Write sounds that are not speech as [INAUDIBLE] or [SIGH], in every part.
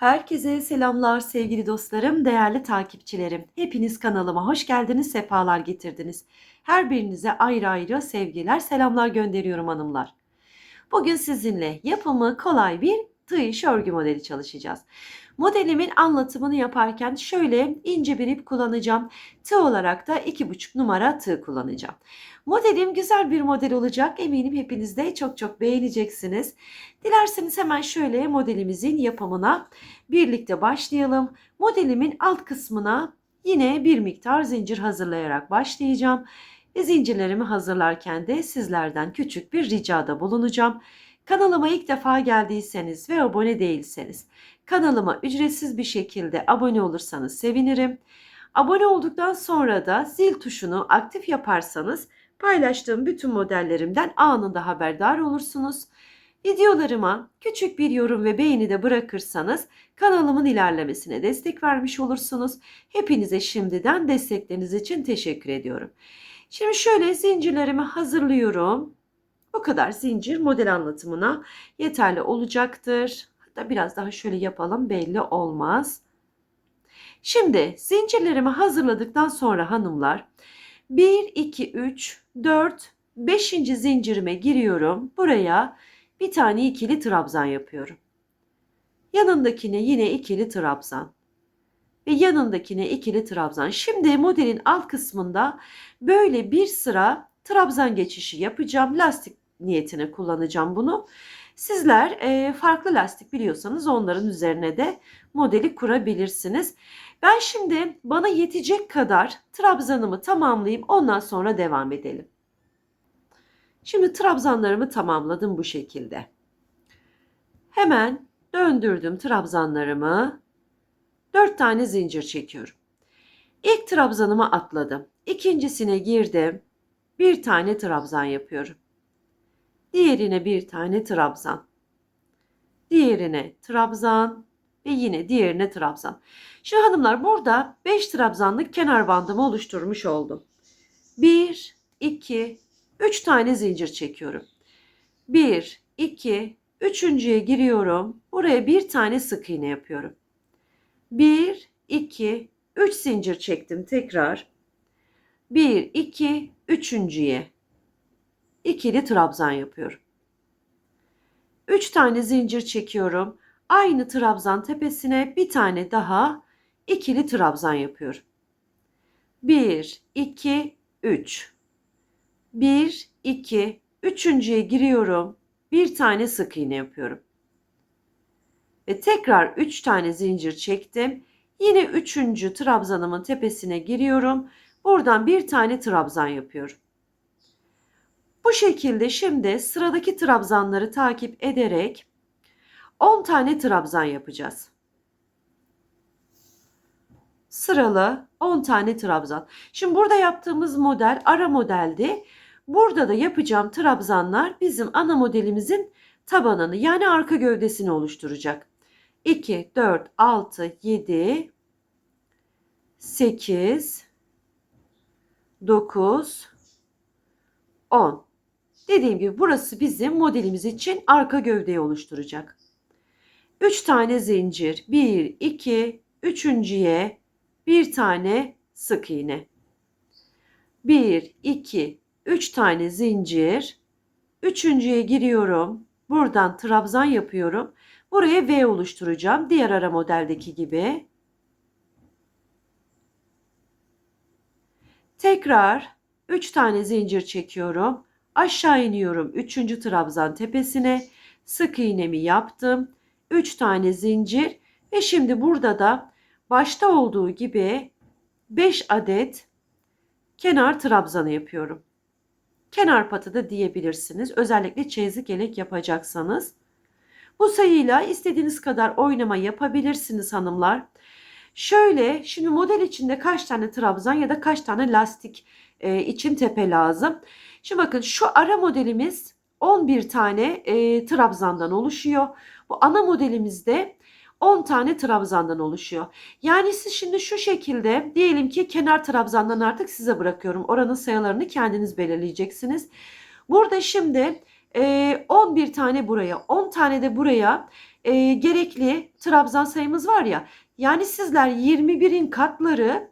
Herkese selamlar sevgili dostlarım, değerli takipçilerim. Hepiniz kanalıma hoş geldiniz, sefalar getirdiniz. Her birinize ayrı ayrı sevgiler, selamlar gönderiyorum hanımlar. Bugün sizinle yapımı kolay bir tığ iş örgü modeli çalışacağız. Modelimin anlatımını yaparken şöyle ince bir ip kullanacağım. Tığ olarak da 2,5 numara tığ kullanacağım. Modelim güzel bir model olacak. Eminim hepiniz de çok çok beğeneceksiniz. Dilerseniz hemen şöyle modelimizin yapımına birlikte başlayalım. Modelimin alt kısmına yine bir miktar zincir hazırlayarak başlayacağım. Zincirlerimi hazırlarken de sizlerden küçük bir ricada bulunacağım. Kanalıma ilk defa geldiyseniz ve abone değilseniz kanalıma ücretsiz bir şekilde abone olursanız sevinirim. Abone olduktan sonra da zil tuşunu aktif yaparsanız paylaştığım bütün modellerimden anında haberdar olursunuz. Videolarıma küçük bir yorum ve beğeni de bırakırsanız kanalımın ilerlemesine destek vermiş olursunuz. Hepinize şimdiden destekleriniz için teşekkür ediyorum. Şimdi şöyle zincirlerimi hazırlıyorum. Bu kadar zincir model anlatımına yeterli olacaktır. Hatta biraz daha şöyle yapalım belli olmaz. Şimdi zincirlerimi hazırladıktan sonra hanımlar 1, 2, 3, 4, 5. zincirime giriyorum. Buraya bir tane ikili trabzan yapıyorum. Yanındakine yine ikili trabzan. Ve yanındakine ikili trabzan. Şimdi modelin alt kısmında böyle bir sıra trabzan geçişi yapacağım. Lastik niyetine kullanacağım bunu. Sizler e, farklı lastik biliyorsanız onların üzerine de modeli kurabilirsiniz. Ben şimdi bana yetecek kadar trabzanımı tamamlayayım ondan sonra devam edelim. Şimdi trabzanlarımı tamamladım bu şekilde. Hemen döndürdüm trabzanlarımı. 4 tane zincir çekiyorum. İlk trabzanıma atladım. İkincisine girdim. Bir tane trabzan yapıyorum. Diğerine bir tane trabzan. Diğerine trabzan ve yine diğerine trabzan. Şu hanımlar burada 5 trabzanlık kenar bandımı oluşturmuş oldum. 1, 2, 3 tane zincir çekiyorum. 1, 2, üçüncüye giriyorum. Buraya bir tane sık iğne yapıyorum. 1, 2, 3 zincir çektim tekrar. 1, 2, üçüncüye ikili trabzan yapıyorum. 3 tane zincir çekiyorum. Aynı trabzan tepesine bir tane daha ikili trabzan yapıyorum. 1, 2, 3. 1, 2, üçüncüye giriyorum. Bir tane sık iğne yapıyorum. Ve tekrar 3 tane zincir çektim. Yine üçüncü trabzanımın tepesine giriyorum. Buradan bir tane trabzan yapıyorum. Bu şekilde şimdi sıradaki trabzanları takip ederek 10 tane trabzan yapacağız. Sıralı 10 tane trabzan. Şimdi burada yaptığımız model ara modeldi. Burada da yapacağım trabzanlar bizim ana modelimizin tabanını yani arka gövdesini oluşturacak. 2, 4, 6, 7, 8, 9, 10. Dediğim gibi burası bizim modelimiz için arka gövdeyi oluşturacak. 3 tane zincir. 1, 2, üçüncüye bir tane sık iğne. 1, 2, 3 tane zincir. Üçüncüye giriyorum. Buradan trabzan yapıyorum. Buraya V oluşturacağım. Diğer ara modeldeki gibi. Tekrar 3 tane zincir çekiyorum. Aşağı iniyorum 3. trabzan tepesine. Sık iğnemi yaptım. 3 tane zincir ve şimdi burada da başta olduğu gibi 5 adet kenar trabzanı yapıyorum. Kenar patı da diyebilirsiniz. Özellikle çeyizlik elek yapacaksanız. Bu sayıyla istediğiniz kadar oynama yapabilirsiniz hanımlar. Şöyle şimdi model içinde kaç tane trabzan ya da kaç tane lastik e, için tepe lazım. Şimdi bakın şu ara modelimiz 11 tane e, trabzandan oluşuyor. Bu ana modelimizde 10 tane trabzandan oluşuyor. Yani siz şimdi şu şekilde diyelim ki kenar trabzandan artık size bırakıyorum. Oranın sayılarını kendiniz belirleyeceksiniz. Burada şimdi e, 11 tane buraya 10 tane de buraya e, gerekli trabzan sayımız var ya. Yani sizler 21'in katları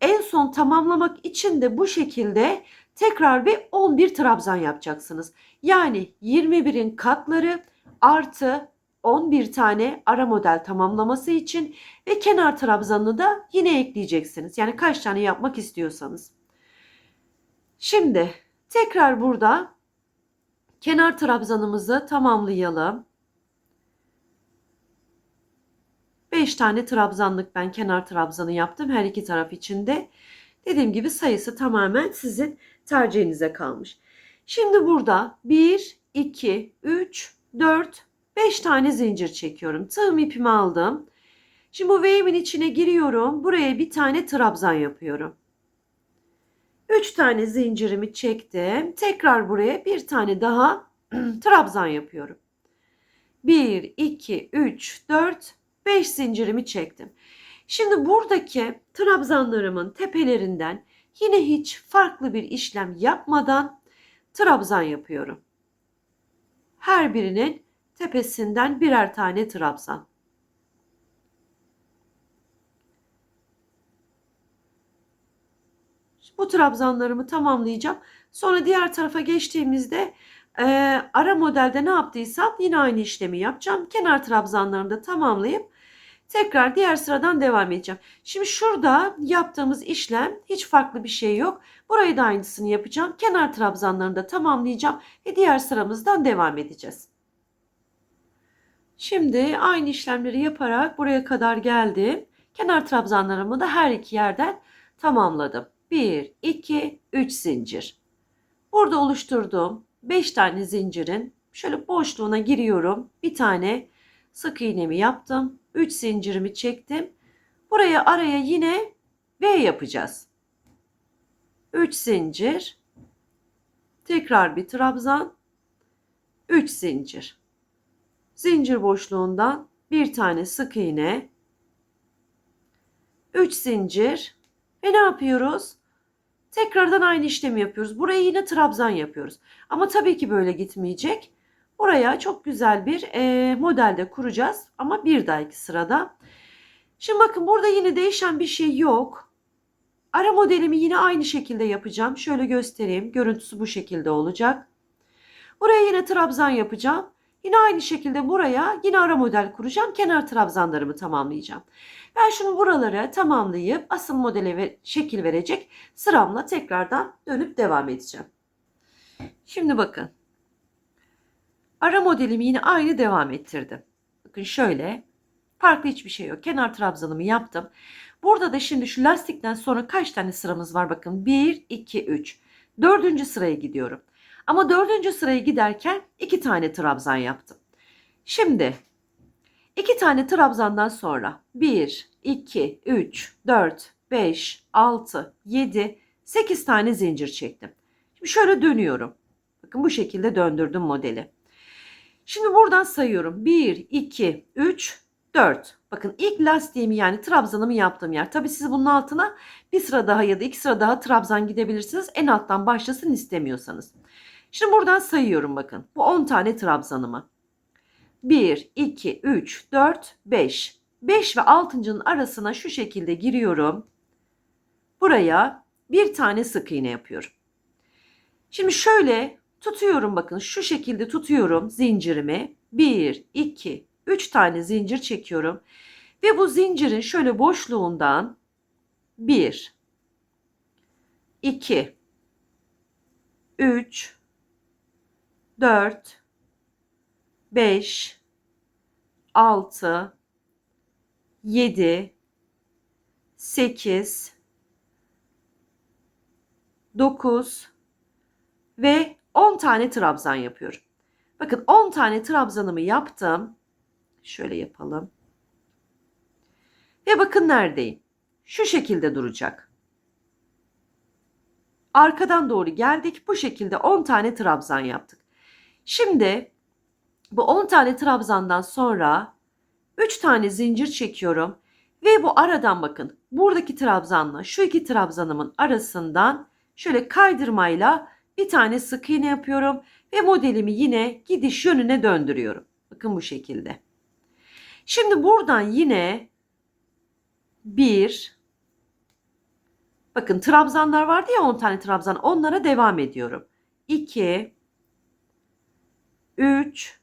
en son tamamlamak için de bu şekilde tekrar bir 11 trabzan yapacaksınız. Yani 21'in katları artı 11 tane ara model tamamlaması için ve kenar trabzanını da yine ekleyeceksiniz. Yani kaç tane yapmak istiyorsanız. Şimdi tekrar burada kenar trabzanımızı tamamlayalım. 5 tane trabzanlık ben kenar trabzanı yaptım her iki taraf içinde. Dediğim gibi sayısı tamamen sizin tercihinize kalmış. Şimdi burada 1, 2, 3, 4, 5 tane zincir çekiyorum. Tığım ipimi aldım. Şimdi bu V'imin içine giriyorum. Buraya bir tane trabzan yapıyorum. 3 tane zincirimi çektim. Tekrar buraya bir tane daha [CLEARS THROAT] trabzan yapıyorum. 1, 2, 3, 4, 5 zincirimi çektim. Şimdi buradaki trabzanlarımın tepelerinden yine hiç farklı bir işlem yapmadan trabzan yapıyorum. Her birinin tepesinden birer tane trabzan. Bu trabzanlarımı tamamlayacağım. Sonra diğer tarafa geçtiğimizde e, ara modelde ne yaptıysam yine aynı işlemi yapacağım. Kenar trabzanlarını da tamamlayıp tekrar diğer sıradan devam edeceğim. Şimdi şurada yaptığımız işlem hiç farklı bir şey yok. Burayı da aynısını yapacağım. Kenar trabzanlarını da tamamlayacağım ve diğer sıramızdan devam edeceğiz. Şimdi aynı işlemleri yaparak buraya kadar geldim. Kenar trabzanlarımı da her iki yerden tamamladım. 1, 2, 3 zincir. Burada oluşturduğum 5 tane zincirin şöyle boşluğuna giriyorum. Bir tane sık iğnemi yaptım. 3 zincirimi çektim. Buraya araya yine V yapacağız. 3 zincir. Tekrar bir trabzan. 3 zincir. Zincir boşluğundan bir tane sık iğne. 3 zincir. Ve ne yapıyoruz? Tekrardan aynı işlemi yapıyoruz. Buraya yine trabzan yapıyoruz. Ama tabii ki böyle gitmeyecek. Buraya çok güzel bir e, modelde kuracağız. Ama bir dahaki sırada. Şimdi bakın burada yine değişen bir şey yok. Ara modelimi yine aynı şekilde yapacağım. Şöyle göstereyim. Görüntüsü bu şekilde olacak. Buraya yine trabzan yapacağım. Yine aynı şekilde buraya yine ara model kuracağım. Kenar trabzanlarımı tamamlayacağım. Ben şunu buralara tamamlayıp asıl modele ve şekil verecek sıramla tekrardan dönüp devam edeceğim. Şimdi bakın. Ara modelimi yine aynı devam ettirdim. Bakın şöyle. Farklı hiçbir şey yok. Kenar trabzanımı yaptım. Burada da şimdi şu lastikten sonra kaç tane sıramız var bakın. 1, 2, 3. Dördüncü sıraya gidiyorum. Ama dördüncü sıraya giderken iki tane trabzan yaptım. Şimdi iki tane trabzandan sonra 1, 2, 3, 4, 5, 6, 7, 8 tane zincir çektim. Şimdi şöyle dönüyorum. Bakın bu şekilde döndürdüm modeli. Şimdi buradan sayıyorum. 1, 2, 3, 4. Bakın ilk lastiğimi yani trabzanımı yaptığım yer. Tabi siz bunun altına bir sıra daha ya da iki sıra daha trabzan gidebilirsiniz. En alttan başlasın istemiyorsanız. Şimdi buradan sayıyorum bakın. Bu 10 tane trabzanımı. 1, 2, 3, 4, 5. 5 ve 6.'nın arasına şu şekilde giriyorum. Buraya bir tane sık iğne yapıyorum. Şimdi şöyle tutuyorum bakın şu şekilde tutuyorum zincirimi. 1, 2, 3 tane zincir çekiyorum. Ve bu zincirin şöyle boşluğundan 1, 2, 3, 4, 5, 6, 7, 8, 9 ve 10 tane trabzan yapıyorum. Bakın 10 tane trabzanımı yaptım. Şöyle yapalım. Ve bakın neredeyim. Şu şekilde duracak. Arkadan doğru geldik. Bu şekilde 10 tane trabzan yaptık. Şimdi bu 10 tane trabzandan sonra 3 tane zincir çekiyorum. Ve bu aradan bakın buradaki trabzanla şu iki trabzanımın arasından şöyle kaydırmayla bir tane sık iğne yapıyorum. Ve modelimi yine gidiş yönüne döndürüyorum. Bakın bu şekilde. Şimdi buradan yine bir bakın trabzanlar vardı ya 10 tane trabzan onlara devam ediyorum. 2 3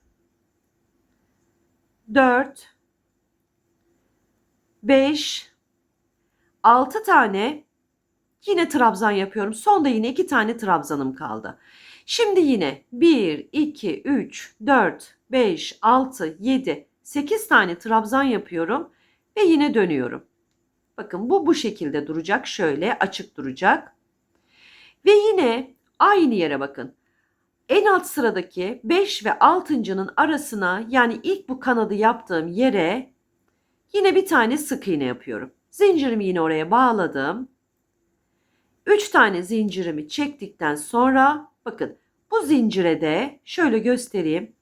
4 5 6 tane yine trabzan yapıyorum. Sonda yine 2 tane trabzanım kaldı. Şimdi yine 1 2 3 4 5 6 7 8 tane trabzan yapıyorum ve yine dönüyorum. Bakın bu bu şekilde duracak. Şöyle açık duracak. Ve yine aynı yere bakın. En alt sıradaki 5 ve 6.'nın arasına yani ilk bu kanadı yaptığım yere yine bir tane sık iğne yapıyorum. Zincirimi yine oraya bağladım. 3 tane zincirimi çektikten sonra bakın bu zincire de şöyle göstereyim.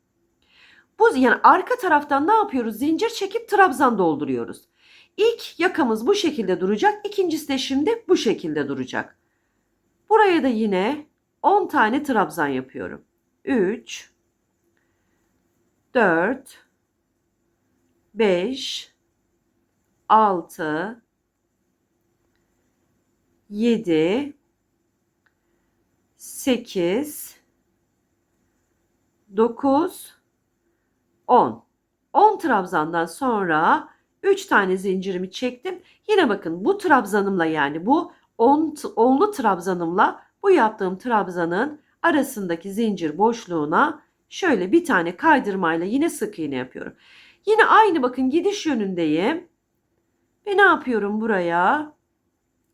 Bu yani arka taraftan ne yapıyoruz? Zincir çekip trabzan dolduruyoruz. İlk yakamız bu şekilde duracak. İkincisi de şimdi bu şekilde duracak. Buraya da yine 10 tane trabzan yapıyorum. 3 4 5 6 7 8 9 10 10 trabzandan sonra 3 tane zincirimi çektim. Yine bakın bu trabzanımla yani bu 10 onlu trabzanımla bu yaptığım trabzanın arasındaki zincir boşluğuna şöyle bir tane kaydırmayla yine sık iğne yapıyorum. Yine aynı bakın gidiş yönündeyim. Ve ne yapıyorum buraya?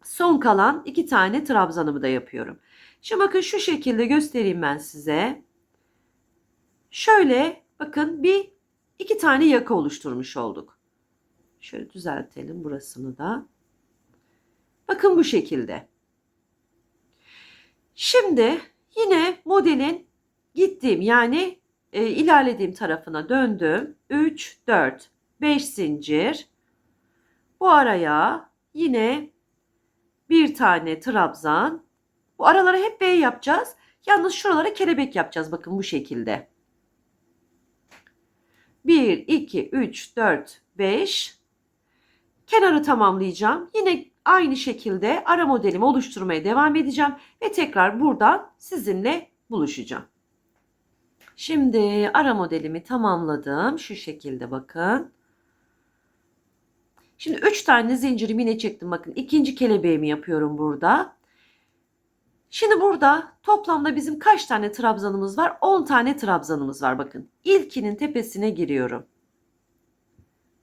Son kalan iki tane trabzanımı da yapıyorum. Şimdi bakın şu şekilde göstereyim ben size. Şöyle bakın bir iki tane yaka oluşturmuş olduk. Şöyle düzeltelim burasını da. Bakın bu şekilde. Şimdi yine modelin gittiğim yani e, ilerlediğim tarafına döndüm. 3, 4, 5 zincir. Bu araya yine bir tane trabzan. Bu aralara hep B yapacağız. Yalnız şuralara kelebek yapacağız. Bakın bu şekilde. 1, 2, 3, 4, 5. Kenarı tamamlayacağım. Yine aynı şekilde ara modelimi oluşturmaya devam edeceğim. Ve tekrar buradan sizinle buluşacağım. Şimdi ara modelimi tamamladım. Şu şekilde bakın. Şimdi 3 tane zincirimi yine çektim. Bakın ikinci kelebeğimi yapıyorum burada. Şimdi burada toplamda bizim kaç tane trabzanımız var? 10 tane trabzanımız var bakın. İlkinin tepesine giriyorum.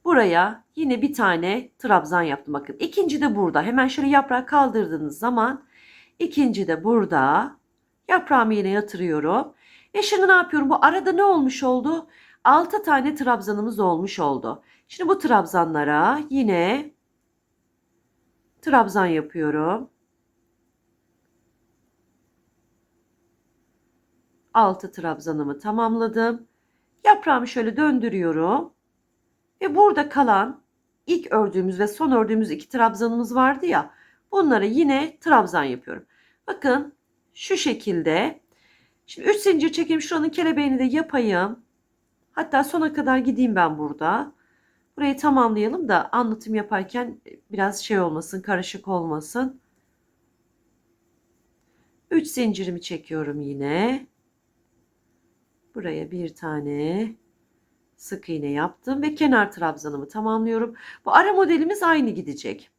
Buraya yine bir tane trabzan yaptım bakın. İkinci de burada. Hemen şöyle yaprağı kaldırdığınız zaman ikinci de burada. Yaprağımı yine yatırıyorum. Ve şimdi ne yapıyorum? Bu arada ne olmuş oldu? 6 tane trabzanımız olmuş oldu. Şimdi bu trabzanlara yine trabzan yapıyorum. 6 trabzanımı tamamladım. Yaprağımı şöyle döndürüyorum. Ve burada kalan ilk ördüğümüz ve son ördüğümüz iki trabzanımız vardı ya. Bunlara yine trabzan yapıyorum. Bakın şu şekilde. Şimdi 3 zincir çekeyim. Şuranın kelebeğini de yapayım. Hatta sona kadar gideyim ben burada. Burayı tamamlayalım da anlatım yaparken biraz şey olmasın, karışık olmasın. 3 zincirimi çekiyorum yine. Buraya bir tane sık iğne yaptım ve kenar trabzanımı tamamlıyorum. Bu ara modelimiz aynı gidecek.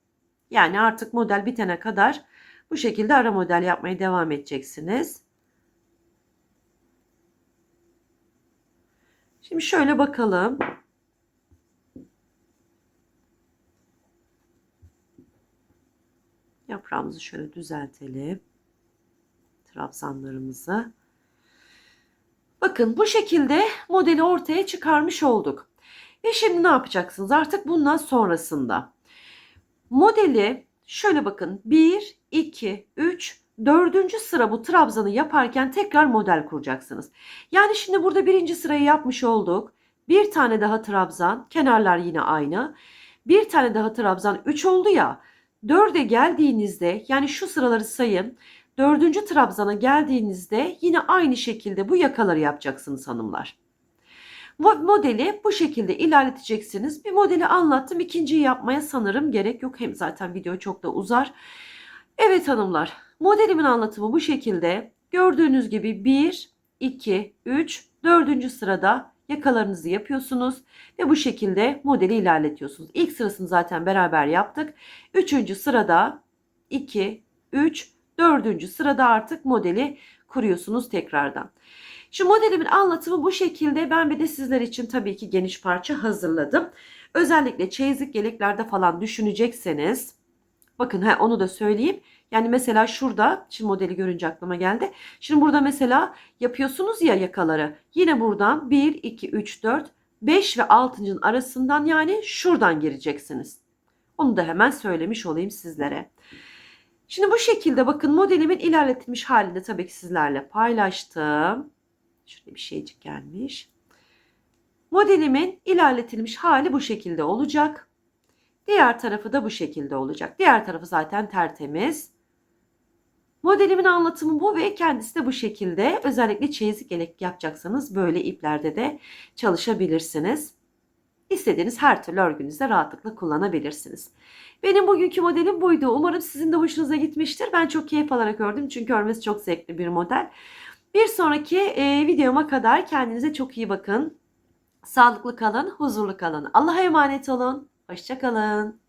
Yani artık model bitene kadar bu şekilde ara model yapmaya devam edeceksiniz. Şimdi şöyle bakalım. Yaprağımızı şöyle düzeltelim. Trabzanlarımızı. Bakın bu şekilde modeli ortaya çıkarmış olduk. Ve şimdi ne yapacaksınız? Artık bundan sonrasında. Modeli şöyle bakın 1, 2, 3, dördüncü sıra bu trabzanı yaparken tekrar model kuracaksınız. Yani şimdi burada birinci sırayı yapmış olduk. Bir tane daha trabzan, kenarlar yine aynı. Bir tane daha trabzan 3 oldu ya. Dörde geldiğinizde yani şu sıraları sayın. Dördüncü trabzana geldiğinizde yine aynı şekilde bu yakaları yapacaksınız hanımlar. Mo- modeli bu şekilde ilerleteceksiniz. Bir modeli anlattım. İkinciyi yapmaya sanırım gerek yok. Hem zaten video çok da uzar. Evet hanımlar, modelimin anlatımı bu şekilde. Gördüğünüz gibi 1, 2, 3, 4. sırada yakalarınızı yapıyorsunuz ve bu şekilde modeli ilerletiyorsunuz. İlk sırasını zaten beraber yaptık. 3. sırada 2, 3, 4. sırada artık modeli kuruyorsunuz tekrardan. Şu modelimin anlatımı bu şekilde. Ben bir de sizler için tabii ki geniş parça hazırladım. Özellikle çeyizlik yeleklerde falan düşünecekseniz bakın ha, onu da söyleyeyim. Yani mesela şurada şimdi modeli görünce aklıma geldi. Şimdi burada mesela yapıyorsunuz ya yakaları. Yine buradan 1, 2, 3, 4, 5 ve 6'nın arasından yani şuradan gireceksiniz. Onu da hemen söylemiş olayım sizlere. Şimdi bu şekilde bakın modelimin ilerletilmiş halini tabii ki sizlerle paylaştım. Şurada bir şeycik gelmiş. Modelimin ilerletilmiş hali bu şekilde olacak. Diğer tarafı da bu şekilde olacak. Diğer tarafı zaten tertemiz. Modelimin anlatımı bu ve kendisi de bu şekilde. Özellikle çeyizlik yelek yapacaksanız böyle iplerde de çalışabilirsiniz. İstediğiniz her türlü örgünüzde rahatlıkla kullanabilirsiniz. Benim bugünkü modelim buydu. Umarım sizin de hoşunuza gitmiştir. Ben çok keyif alarak ördüm çünkü örmesi çok zevkli bir model. Bir sonraki e, videoma kadar kendinize çok iyi bakın. Sağlıklı kalın, huzurlu kalın. Allah'a emanet olun. Hoşçakalın.